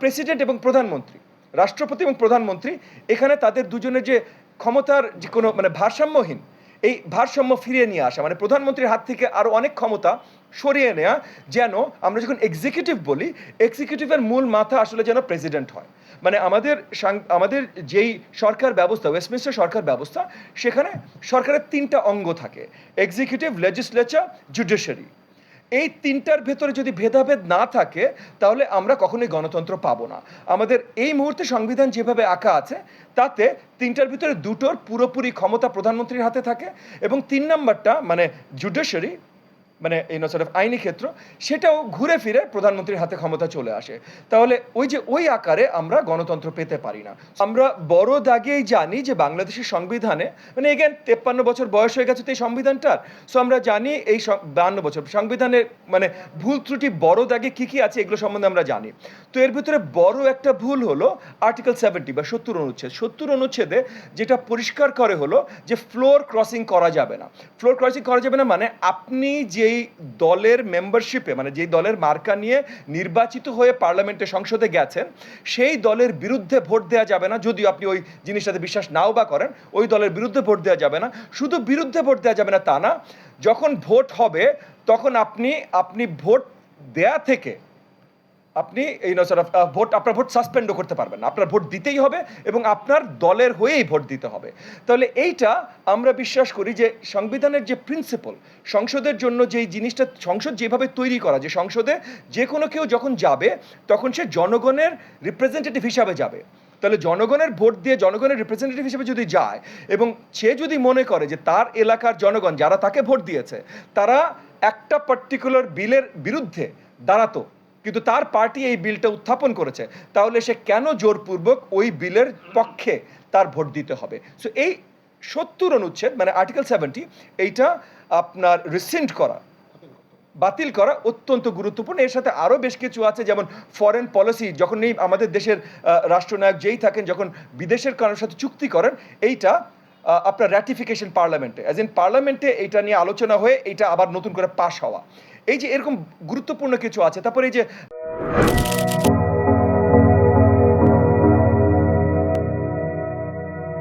President এবং প্রধানমন্ত্রী, রাষ্ট্রপতি এবং প্রধানমন্ত্রী, এখানে তাদের দুজনের যে ক্ষমতার যে কোনো মানে ভারসাম্যহীন, এই ভারসাম্য ফিরিয়ে নিয়ে আসা মানে প্রধানমন্ত্রীর হাত থেকে আরও অনেক ক্ষমতা সরিয়ে নেওয়া যেন আমরা যখন এক্সিকিউটিভ বলি এক্সিকিউটিভের মূল মাথা আসলে যেন প্রেসিডেন্ট হয়। মানে আমাদের আমাদের যেই সরকার ব্যবস্থা ওয়েস্টমিনিস্টার সরকার ব্যবস্থা, সেখানে সরকারের তিনটা অঙ্গ থাকে এক্সিকিউটিভ লেজিসলেচার জুডিশিয়ারি এই তিনটার ভেতরে যদি ভেদাভেদ না থাকে, তাহলে আমরা কখনোই গণতন্ত্র পাবো না। আমাদের এই মুহূর্তে সংবিধান যেভাবে আঁকা আছে, তাতে তিনটার ভিতরে দুটোর পুরোপুরি ক্ষমতা প্রধানমন্ত্রীর হাতে থাকে এবং তিন নাম্বারটা মানে জুডিশিয়ারি মানে এই সর্ট অফ আইনি ক্ষেত্র, সেটাও ঘুরে ফিরে প্রধানমন্ত্রীর হাতে ক্ষমতা চলে আসে। তাহলে ওই যে ওই আকারে আমরা গণতন্ত্র পেতে পারি না। আমরা বড় দাগেই জানি যে বাংলাদেশের সংবিধানে মানে এগেন তেপ্পান্ন বছর বয়স হয়ে গেছে তো এই সংবিধানটার। সো আমরা জানি এই বান্ন বছর সংবিধানের মানে ভুল ত্রুটি বড় দাগে কি কি আছে এগুলো সম্বন্ধে আমরা জানি। তো এর ভিতরে বড় একটা ভুল হলো আর্টিকেল সেভেন্টি বা সত্তর অনুচ্ছেদ। সত্তর অনুচ্ছেদে যেটা পরিষ্কার করে হলো যে ফ্লোর ক্রসিং করা যাবে না। ফ্লোর ক্রসিং করা যাবে না মানে আপনি যেই দলের মেম্বারশিপে মানে যেই দলের মার্কা নিয়ে নির্বাচিত হয়ে পার্লামেন্টে সংসদে গেছেন, সেই দলের বিরুদ্ধে ভোট দেওয়া যাবে না। যদিও আপনি ওই জিনিসটাতে বিশ্বাস নাও বা করেন, ওই দলের বিরুদ্ধে ভোট দেওয়া যাবে না। শুধু বিরুদ্ধে ভোট দেওয়া যাবে না তা না, যখন ভোট হবে, তখন আপনি আপনি ভোট দেয়া থেকে আপনি, এই নসর ভোট, আপনার ভোট সাসপেন্ডও করতে পারবেন না। আপনার ভোট দিতেই হবে এবং আপনার দলের হয়েই ভোট দিতে হবে। তাহলে এইটা আমরা বিশ্বাস করি যে সংবিধানের যে প্রিন্সিপাল সংসদের জন্য যেই জিনিসটা, সংসদ যেভাবে তৈরি করা, যে সংসদে যে কোনো কেউ যখন যাবে, তখন সে জনগণের রিপ্রেজেন্টেটিভ হিসাবে যাবে। তাহলে জনগণের ভোট দিয়ে জনগণের রিপ্রেজেন্টেটিভ হিসেবে যদি যায় এবং সে যদি মনে করে যে তার এলাকার জনগণ যারা তাকে ভোট দিয়েছে, তারা একটা পার্টিকুলার বিলের বিরুদ্ধে দাঁড়াতো কিন্তু তার পার্টি এই বিলটা উত্থাপন করেছে। তাহলে সে কেন জোরপূর্বক ওই বিলের পক্ষে তার ভোট দিতে হবে? সো এই সত্তর অনুচ্ছেদ মানে আর্টিকেল সেভেন্টি এইটা আপনার রিসেন্ট করা, বাতিল করা অত্যন্ত গুরুত্বপূর্ণ। এর সাথে আরও বেশ কিছু আছে, যেমন ফরেন পলিসি যখন এই আমাদের দেশের রাষ্ট্রনায়ক যেই থাকেন, যখন বিদেশের কারোর সাথে চুক্তি করেন, এইটা আপনার র্যাটিফিকেশন পার্লামেন্টে অ্যাজ ইন পার্লামেন্টে এটা নিয়ে আলোচনা হয়ে এটা আবার নতুন করে পাশ হওয়া। এই যে এরকম গুরুত্বপূর্ণ কিছু আছে, তারপরে এই যে